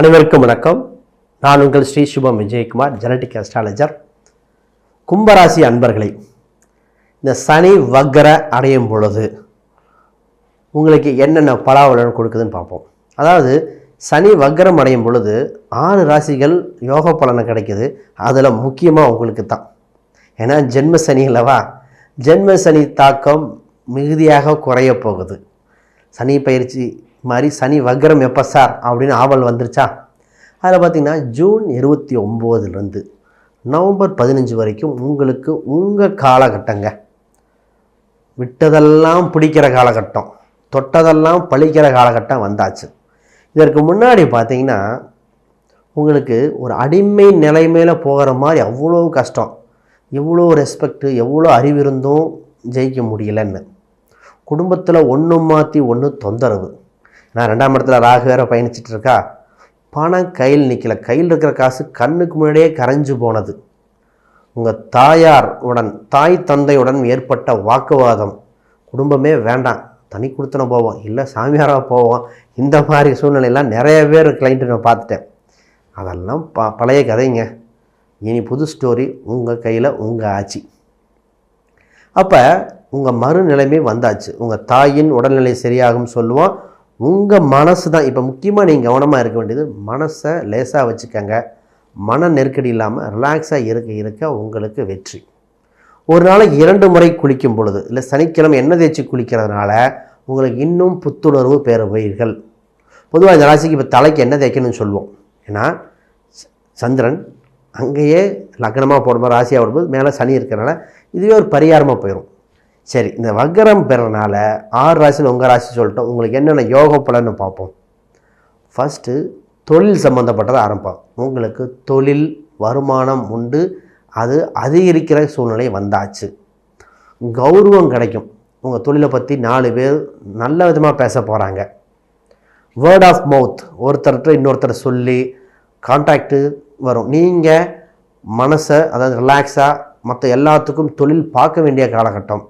அனைவருக்கும் வணக்கம். நான் உங்கள் ஸ்ரீ சுபம் விஜயகுமார் ஜெனட்டிக் அஸ்ட்ராலஜர் கும்பராசி அன்பர்களை இந்த சனி வக்கர அடையும் பொழுது உங்களுக்கு என்னென்ன பலாவலன் கொடுக்குதுன்னு பார்ப்போம். அதாவது சனி வக்கரம் அடையும் பொழுது ஆறு ராசிகள் யோக பலனை கிடைக்குது. அதில் முக்கியமாக உங்களுக்கு தான். ஏன்னா ஜென்ம சனி இல்லவா ஜென்ம சனி தாக்கம் மிகுதியாக குறைய போகுது. சனி பயிற்சி மாதிரி சனி வக்ரம் எப்போ சார்? அப்படின்னு ஆவல் வந்துருச்சா? அதில் பார்த்திங்கன்னா ஜூன் இருபத்தி ஒம்போதுலேருந்து நவம்பர் பதினஞ்சு வரைக்கும் உங்களுக்கு உங்கள் காலகட்டங்க. விட்டதெல்லாம் பிடிக்கிற காலகட்டம். தொட்டதெல்லாம் பழிக்கிற காலகட்டம் வந்தாச்சு. இதற்கு முன்னாடி பார்த்தீங்கன்னா உங்களுக்கு ஒரு அடிமை நிலைமையில் போகிற மாதிரி அவ்வளோ கஷ்டம். எவ்வளோ ரெஸ்பெக்ட்டு எவ்வளோ அறிவு இருந்தும் ஜெயிக்க முடியலன்னு. குடும்பத்தில் ஒன்று மாற்றி ஒன்று தொந்தரவு. நான் ரெண்டாம் இடத்துல ராகு வேற பயணிச்சிட்டு இருக்கா பணம் கையில் நிற்கல கையில் இருக்கிற காசு கண்ணுக்கு முன்னாடியே கரைஞ்சு போனது. உங்கள் தாயார் உடன் தாய் தந்தையுடன் ஏற்பட்ட வாக்குவாதம். குடும்பமே வேண்டாம். தனி கொடுத்தன போவோம். இல்லை சாமியாராக போவோம். இந்த மாதிரி சூழ்நிலையெல்லாம் நிறைய பேர் கிளைண்ட்டு நான் பார்த்துட்டேன். அதெல்லாம் ப பழைய கதைங்க. இனி புது ஸ்டோரி உங்கள் கையில் உங்கள் ஆட்சி அப்போ உங்கள் மறுநிலைமை வந்தாச்சு. உங்கள் தாயின் உடல்நிலை சரியாகும் சொல்லுவோம். உங்கள் மனசு தான். இப்போ முக்கியமாக நீங்கள் கவனமாக இருக்க வேண்டியது மனசை லேசாக வச்சுக்கோங்க. மன நெருக்கடி இல்லாமல் ரிலாக்ஸாக இருக்க இருக்க உங்களுக்கு வெற்றி. ஒரு நாளைக்கு இரண்டு முறை குளிக்கும் பொழுது இல்லை சனிக்கிழமை எண்ணெய் தேய்ச்சி குளிக்கிறதுனால உங்களுக்கு இன்னும் புத்துணர்வு பெறுவீர்கள். பொதுவாக இந்த ராசிக்கு இப்போ தலைக்கு எண்ணெய் தேய்க்கணும்னு சொல்லுவோம். ஏன்னா ச- சந்திரன் அங்கேயே லக்னமாக போடும்போது ராசியாக போடும்போது மேலே சனி இருக்கிறனால இதுவே ஒரு பரிகாரமாக போயிடும் சரி இந்த வக்கரம் பெறனால ஆறு ராசியில் உங்கள் ராசி சொல்லிட்டோம். உங்களுக்கு என்னென்ன யோக பலன்னு பார்ப்போம். ஃபஸ்ட்டு தொழில் சம்மந்தப்பட்டதை ஆரம்பம். உங்களுக்கு தொழில் வருமானம் உண்டு. அது அதிகரிக்கிற சூழ்நிலை வந்தாச்சு. கௌரவம் கிடைக்கும். உங்கள் தொழிலை பற்றி நாலு பேர் நல்ல விதமாக பேச போகிறாங்க வேர்ட் ஆஃப் மவுத் ஒருத்தர்கிட்ட இன்னொருத்தர் சொல்லி கான்டாக்டு வரும். நீங்கள் மனசை அதாவது ரிலாக்ஸாக மற்ற எல்லாத்துக்கும் தொழில் பார்க்க வேண்டிய காலகட்டம்.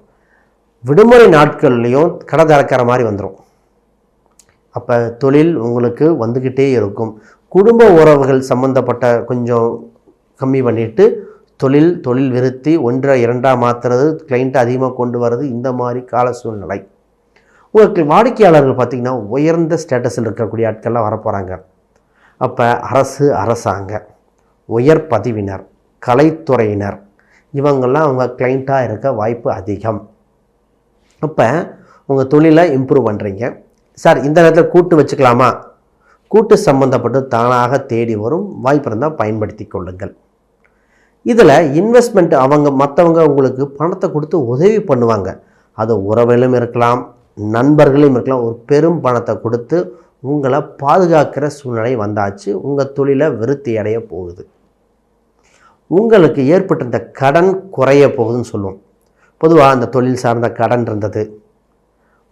விடுமுறை நாட்கள்லேயும் கடை திறக்கிற மாதிரி வந்துடும் அப்போ தொழில் உங்களுக்கு வந்துக்கிட்டே இருக்கும். குடும்ப உறவுகள் சம்மந்தப்பட்ட கொஞ்சம் கம்மி பண்ணிவிட்டு தொழில் தொழில் விருத்தி ஒன்றை இரண்டாக மாற்றுறது கிளைண்ட்டை அதிகமாக கொண்டு வர்றது இந்த மாதிரி கால சூழ்நிலை. உங்களுக்கு வாடிக்கையாளர்கள் பார்த்திங்கன்னா உயர்ந்த ஸ்டேட்டஸில் இருக்கக்கூடிய ஆட்கள்லாம் வரப்போகிறாங்க அப்போ அரசு அரசாங்க உயர் பதிவினர் கலைத்துறையினர் இவங்கெல்லாம் அவங்க கிளைண்ட்டாக இருக்க வாய்ப்பு அதிகம். அப்போ உங்கள் தொழிலை இம்ப்ரூவ் பண்ணுறீங்க சார் இந்த நேரத்தில் கூட்டு வச்சுக்கலாமா? கூட்டு சம்மந்தப்பட்டு தானாக தேடி வரும். வாய்ப்பு இருந்தால் பயன்படுத்தி கொள்ளுங்கள். இதில் இன்வெஸ்ட்மெண்ட் அவங்க மற்றவங்க உங்களுக்கு பணத்தை கொடுத்து உதவி பண்ணுவாங்க. அது உறவிலும் இருக்கலாம் நண்பர்களும் இருக்கலாம். ஒரு பெரும் பணத்தை கொடுத்து உங்களை பாதுகாக்கிற சூழ்நிலை வந்தாச்சு. உங்கள் தொழிலை விருத்தி அடைய போகுது. உங்களுக்கு ஏற்பட்டிருந்த கடன் குறைய போகுதுன்னு சொல்லுவோம். பொதுவாக அந்த தொழில் சார்ந்த கடன் இருந்தது.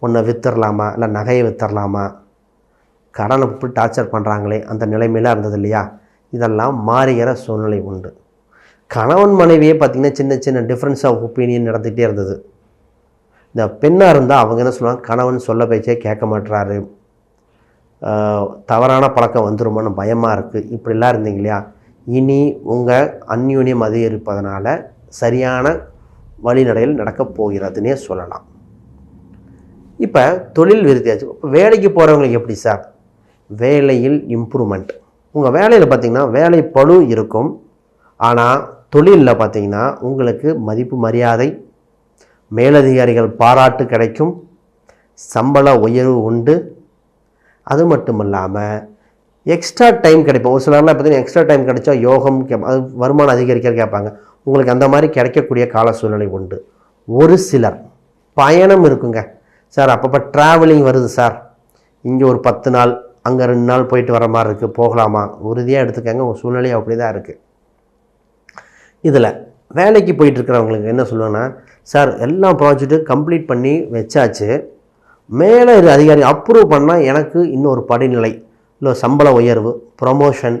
ஒன்றை வித்துடலாமா இல்லை நகையை வித்துடலாமா கடனை போட்டு டார்ச்சர் பண்ணுறாங்களே அந்த நிலைமையிலாம் இருந்தது இல்லையா? இதெல்லாம் மாறுகிற சூழ்நிலை உண்டு. கணவன் மனைவியே பார்த்திங்கன்னா சின்ன சின்ன டிஃப்ரென்ஸ் ஆஃப் ஒப்பீனியன் நடந்துகிட்டே இருந்தது. இந்த பெண்ணாக இருந்தால் அவங்க என்ன சொல்லுவாங்க? கணவன் சொல்ல பேச்சே கேட்க மாட்டுறாரு தவறான பழக்கம் வந்துருமோன்னு பயமாக இருக்குது இப்படிலாம் இருந்தீங்க இல்லையா? இனி உங்கள் அந்யூன்யம் அதிகரிப்பதனால சரியான வழிநடையில் நடக்கப் போகிறதுனே சொல்லலாம். இப்போ தொழில் விருத்தியாச்சு. இப்போ வேலைக்கு போகிறவங்களுக்கு எப்படி சார் வேலையில் இம்ப்ரூவ்மெண்ட் உங்கள் வேலையில் பார்த்தீங்கன்னா வேலை பளு இருக்கும். ஆனால் தொழிலில் பார்த்தீங்கன்னா உங்களுக்கு மதிப்பு மரியாதை மேலதிகாரிகள் பாராட்டு கிடைக்கும். சம்பள உயர்வு உண்டு. அது மட்டும் இல்லாமல் எக்ஸ்ட்ரா டைம் கிடைக்கும் ஒரு சிலர்லாம் பார்த்தீங்கன்னா எக்ஸ்ட்ரா டைம் கிடைச்சா யோகம் கேப் அது வருமானம் அதிகரிக்க கேட்பாங்க. உங்களுக்கு அந்த மாதிரி கிடைக்கக்கூடிய கால சூழ்நிலை உண்டு. ஒரு சிலர் பயணம் இருக்குங்க. சார் அப்பப்போ ட்ராவலிங் வருது சார். இங்கே ஒரு பத்து நாள் அங்கே ரெண்டு நாள் போயிட்டு வர மாதிரி இருக்குது போகலாமா? உறுதியாக எடுத்துக்கங்க. உங்கள் சூழ்நிலையும் அப்படி தான் இருக்குது இதில் வேலைக்கு போயிட்டுருக்கிறவங்களுக்கு என்ன சொல்லுவேன்னா சார் எல்லாம் ப்ராஜெக்ட்டும் கம்ப்ளீட் பண்ணி வச்சாச்சு. மேலே இது அதிகாரி அப்ரூவ் பண்ணால் எனக்கு இன்னொரு படிநிலை இல்லை சம்பள உயர்வு ப்ரொமோஷன்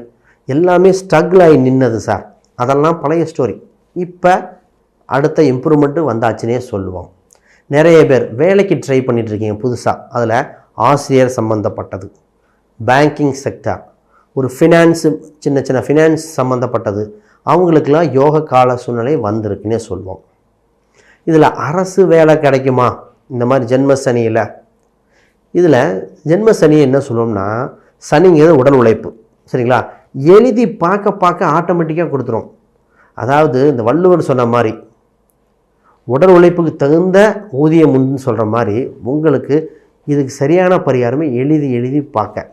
எல்லாமே ஸ்ட்ரகிள் ஆகி நின்னது சார். அதெல்லாம் பழைய ஸ்டோரி இப்போ அடுத்த இம்ப்ரூவ்மெண்ட்டு வந்தாச்சுன்னே சொல்லுவோம். நிறைய பேர் வேலைக்கு ட்ரை பண்ணிகிட்ருக்கீங்க புதுசாக அதில் ஆசிரியர் சம்மந்தப்பட்டது பேங்கிங் செக்டார் ஒரு ஃபினான்ஸு சின்ன சின்ன ஃபினான்ஸ் சம்மந்தப்பட்டது அவங்களுக்கெல்லாம் யோக கால சூழ்நிலை வந்திருக்குன்னே சொல்லுவோம். இதில் அரசு வேலை கிடைக்குமா? இந்த மாதிரி ஜென்ம சனியில் இதில் ஜென்ம சனி என்ன சொல்லுவோம்னா சனிங்கிறது உடல் உழைப்பு. சரிங்களா? எழுதி பார்க்க பார்க்க ஆட்டோமேட்டிக்காக கொடுத்துரும். அதாவது இந்த வள்ளுவர் சொன்ன மாதிரி உடல் உழைப்புக்கு தகுந்த ஊதியம் உண்டுன்னு சொல்கிற மாதிரி உங்களுக்கு இதுக்கு சரியான பரிகாரமே எழுதி எழுதி பார்க்க.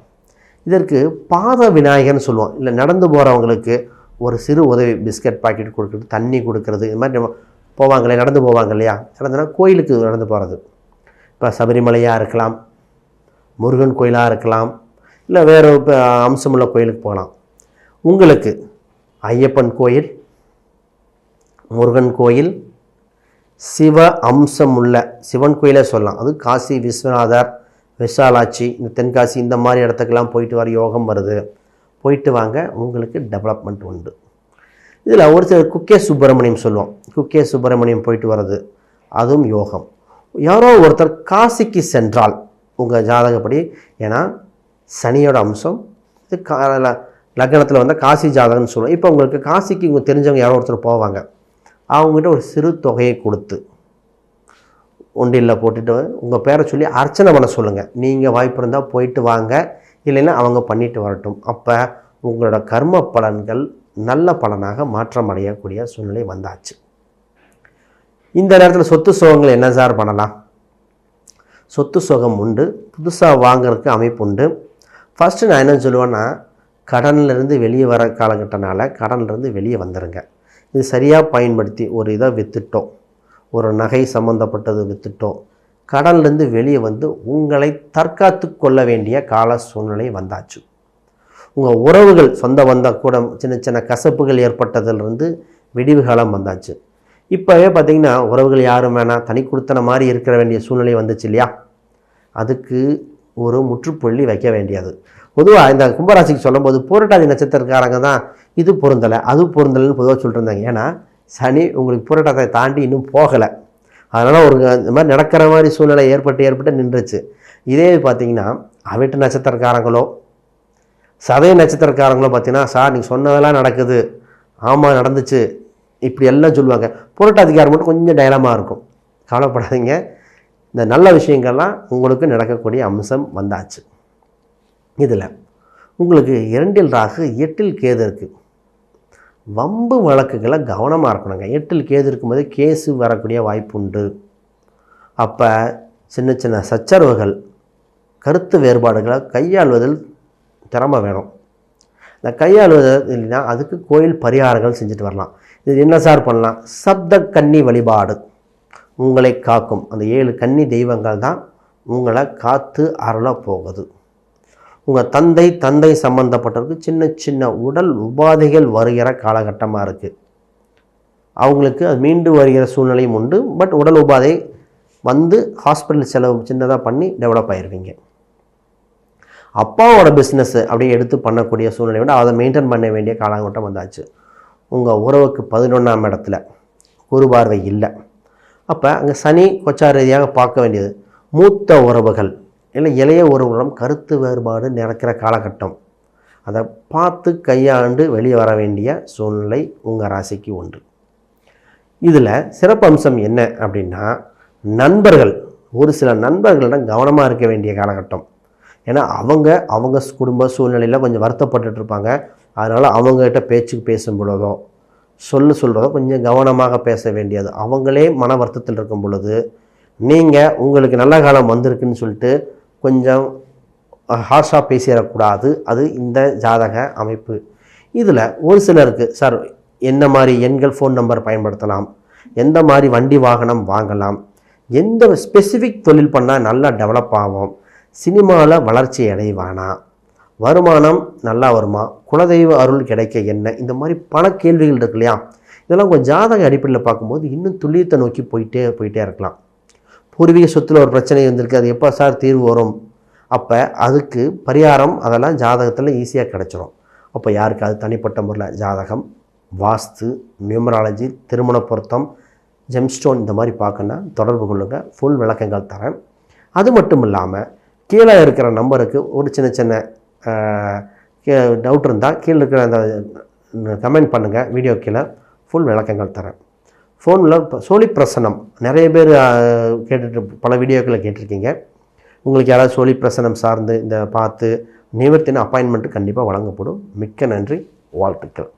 இதற்கு பாத விநாயகர்னு சொல்லுவோம். இல்லை நடந்து போகிறவங்களுக்கு ஒரு சிறு உதவி பிஸ்கட் பாக்கெட் கொடுக்குறது தண்ணி கொடுக்கறது இது மாதிரி நம்ம போவாங்களே நடந்து போவாங்க இல்லையா? நடந்துனா கோயிலுக்கு நடந்து போகிறது இப்போ சபரிமலையாக இருக்கலாம் முருகன் கோயிலாக இருக்கலாம் இல்லை வேறு இப்போ அம்சமுள்ள கோயிலுக்கு போகலாம். உங்களுக்கு ஐயப்பன் கோயில் முருகன் கோயில் சிவ அம்சம் உள்ள சிவன் கோயிலே சொல்லலாம். அது காசி விஸ்வநாதர் விஷாலாட்சி இந்த தென்காசி இந்த மாதிரி இடத்துக்கெல்லாம் போயிட்டு வர யோகம் வருது. போயிட்டு வாங்க உங்களுக்கு டெவலப்மெண்ட் உண்டு. இதில் ஒரு சிலர் குக்கே சுப்பிரமணியம் சொல்லுவோம். குக்கே சுப்பிரமணியம் போயிட்டு வர்றது அதுவும் யோகம். யாரோ ஒருத்தர் காசிக்கு சென்றால் உங்கள் ஜாதகப்படி ஏன்னா சனியோட அம்சம் இது கா லக்னத்தில் வந்து காசி ஜாதகம்னு சொல்லுவோம். இப்போ உங்களுக்கு காசிக்கு உங்க தெரிஞ்சவங்க யாரோ ஒருத்தர் போவாங்க. அவங்ககிட்ட ஒரு சிறு தொகையை கொடுத்து ஒன்றில் போட்டுட்டு உங்கள் பேரை சொல்லி அர்ச்சனை பண்ண சொல்லுங்கள் நீங்கள் வாய்ப்பு இருந்தால் போயிட்டு வாங்க. இல்லைன்னா அவங்க பண்ணிட்டு வரட்டும். அப்போ உங்களோட கர்ம பலன்கள் நல்ல பலனாக மாற்றம் அடையக்கூடிய சூழ்நிலை வந்தாச்சு. இந்த நேரத்தில் சொத்து சுகங்கள் என்ன சார் பண்ணலாம்? சொத்து சுகம் உண்டு. புதுசாக வாங்குறதுக்கு அமைப்பு உண்டு. ஃபஸ்ட்டு நான் என்ன சொல்லுவேன்னா கடன்லேருந்து வெளியே வர காலகட்டனால கடன்லேருந்து வெளியே வந்துடுங்க இது சரியாக பயன்படுத்தி ஒரு இதை விற்றுட்டோம் ஒரு நகை சம்மந்தப்பட்டது விற்றுட்டோம் கடன்லேருந்து வெளியே வந்து உங்களை தற்காத்து கொள்ள வேண்டிய கால சூழ்நிலை வந்தாச்சு. உங்கள் உறவுகள் சொந்த வந்த கூட சின்ன சின்ன கசப்புகள் ஏற்பட்டதிலிருந்து விடிவு காலம் வந்தாச்சு. இப்போவே பார்த்தீங்கன்னா உறவுகள் யாரும் வேணாம் தனி கொடுத்தன மாதிரி இருக்கிற வேண்டிய சூழ்நிலை வந்துச்சு இல்லையா? அதுக்கு ஒரு முற்றுப்புள்ளி வைக்க வேண்டியது. பொதுவாக இந்த கும்பராசிக்கு சொல்லும்போது போராட்டாதி நட்சத்திரக்காரங்க தான் இது பொருந்தலை அது பொருந்தலைன்னு பொதுவாக சொல்லிட்டுருந்தாங்க ஏன்னா சனி உங்களுக்கு புரட்டத்தை தாண்டி இன்னும் போகலை. அதனால் ஒரு இந்த மாதிரி நடக்கிற மாதிரி சூழ்நிலை ஏற்பட்டு ஏற்பட்டு நின்றுச்சு. இதே பார்த்தீங்கன்னா அவிட்டு நட்சத்திரக்காரங்களோ சதய நட்சத்திரக்காரங்களோ பார்த்தீங்கன்னா சார் நீங்கள் சொன்னதெல்லாம் நடக்குது. ஆமாம் நடந்துச்சு. இப்படி எல்லாம் சொல்லுவாங்க. புரட்டாதிகாரம் மட்டும் கொஞ்சம் டயலமாக இருக்கும். கவலைப்படாதீங்க. இந்த நல்ல விஷயங்கள்லாம் உங்களுக்கு நடக்கக்கூடிய அம்சம் வந்தாச்சு. இதில் உங்களுக்கு இரண்டில் ராகு எட்டில் கேது இருக்குது வம்பு வழக்குகளை கவனமாக இருக்கணுங்க. எட்டில் கேது இருக்கும்போது கேஸு வரக்கூடிய வாய்ப்பு உண்டு. அப்போ சின்ன சின்ன சச்சரவுகள் கருத்து வேறுபாடுகளை கையாள்வதில் திறமை வேணும். இந்த கையாளுவது இல்லைன்னா அதுக்கு கோயில் பரிகாரங்கள் செஞ்சுட்டு வரலாம். இது என்ன சார் பண்ணலாம்? சப்த கன்னி வழிபாடு. உங்களை காக்கும். அந்த ஏழு கன்னி தெய்வங்கள் தான் உங்களை காத்து அருள போகுது. உங்கள் தந்தை தந்தை சம்மந்தப்பட்டவருக்கு சின்ன சின்ன உடல் உபாதைகள் வருகிற காலகட்டமாக இருக்குது அவங்களுக்கு அது மீண்டு வருகிற சூழ்நிலையும் உண்டு. பட் உடல் உபாதை வந்து ஹாஸ்பிட்டல் செலவு சின்னதாக பண்ணி டெவலப் ஆகிருவீங்க அப்பாவோட பிஸ்னஸ் அப்படியே எடுத்து பண்ணக்கூடிய சூழ்நிலை விட அதை மெயின்டைன் பண்ண வேண்டிய காலகட்டம் வந்தாச்சு. உங்கள் உறவுக்கு பதினொன்றாம் இடத்துல குரு பார்வை இல்லை. அப்போ அங்கே சனி கொச்சார் ரீதியாக பார்க்க வேண்டியது மூத்த உறவுகள். இல்லை இளைய ஒருவரிடம் கருத்து வேறுபாடு நடக்கிற காலகட்டம். அதை பார்த்து கையாண்டு வெளியே வர வேண்டிய சூழ்நிலை உங்கள் ராசிக்கு உண்டு. இதில் சிறப்பம்சம் என்ன அப்படின்னா நண்பர்கள் ஒரு சில நண்பர்களிடம் கவனமாக இருக்க வேண்டிய காலகட்டம். ஏன்னா அவங்க அவங்க குடும்ப சூழ்நிலையில் கொஞ்சம் வருத்தப்பட்டுட்டு இருப்பாங்க. அதனால் அவங்ககிட்ட பேச்சுக்கு பேசும் பொழுதோ சொல்லு சொல்கிறதோ கொஞ்சம் கவனமாக பேச வேண்டியது. அவங்களே மன வருத்தத்தில் இருக்கும் பொழுது நீங்கள் உங்களுக்கு நல்ல காலம் வந்திருக்குன்னு சொல்லிட்டு கொஞ்சம் ஹார்ஷாக பேசிடக்கூடாது. அது இந்த ஜாதக அமைப்பு. இதில் ஒரு சிலருக்கு சார் என்ன மாதிரி எண்கள் ஃபோன் நம்பர் பயன்படுத்தலாம்? எந்த மாதிரி வண்டி வாகனம் வாங்கலாம்? எந்த ஸ்பெசிஃபிக் தொழில் பண்ணால் நல்லா டெவலப் ஆகும்? சினிமாவில் வளர்ச்சி அடைவானா? வருமானம் நல்லா வருமா? குலதெய்வ அருள் கிடைக்க என்ன? இந்த மாதிரி பல கேள்விகள் இருக்கு இல்லையா? இதெல்லாம் உங்கள் ஜாதக அடிப்படையில் பார்க்கும்போது இன்னும் துல்லியத்தை நோக்கி போயிட்டே போயிட்டே இருக்கலாம். பூர்வீக சொத்தில் ஒரு பிரச்சனை இருந்திருக்கு. அது எப்போ சார் தீர்வு வரும்? அப்போ அதுக்கு பரிகாரம் அதெல்லாம் ஜாதகத்தில் ஈஸியாக கிடச்சிரும். அப்போ யாருக்கு? அது தனிப்பட்ட முறையில். ஜாதகம் வாஸ்து நியூமராலஜி திருமண பொருத்தம் ஜெம்ஸ்டோன் இந்த மாதிரி பார்க்கணுன்னா தொடர்பு கொள்ளுங்கள் ஃபுல் விளக்கங்கள் தரேன். அது மட்டும் இல்லாமல் கீழே இருக்கிற நம்பருக்கு ஒரு சின்ன சின்ன டவுட் இருந்தால் கீழே இருக்கிற அந்த கமெண்ட் பண்ணுங்கள் வீடியோ கீழே ஃபுல் விளக்கங்கள் தரேன். ஃபோனில் இப்போ சோழி பிரசனம் நிறைய பேர் கேட்டுட்டு பல வீடியோக்களை கேட்டிருக்கீங்க. உங்களுக்கு யாராவது சோழி பிரசனம் சார்ந்து இந்த பார்த்து நிவர்த்தின அப்பாயின்மெண்ட்டு கண்டிப்பாக வழங்கப்படும். மிக்க நன்றி வாழ்த்துக்கள்.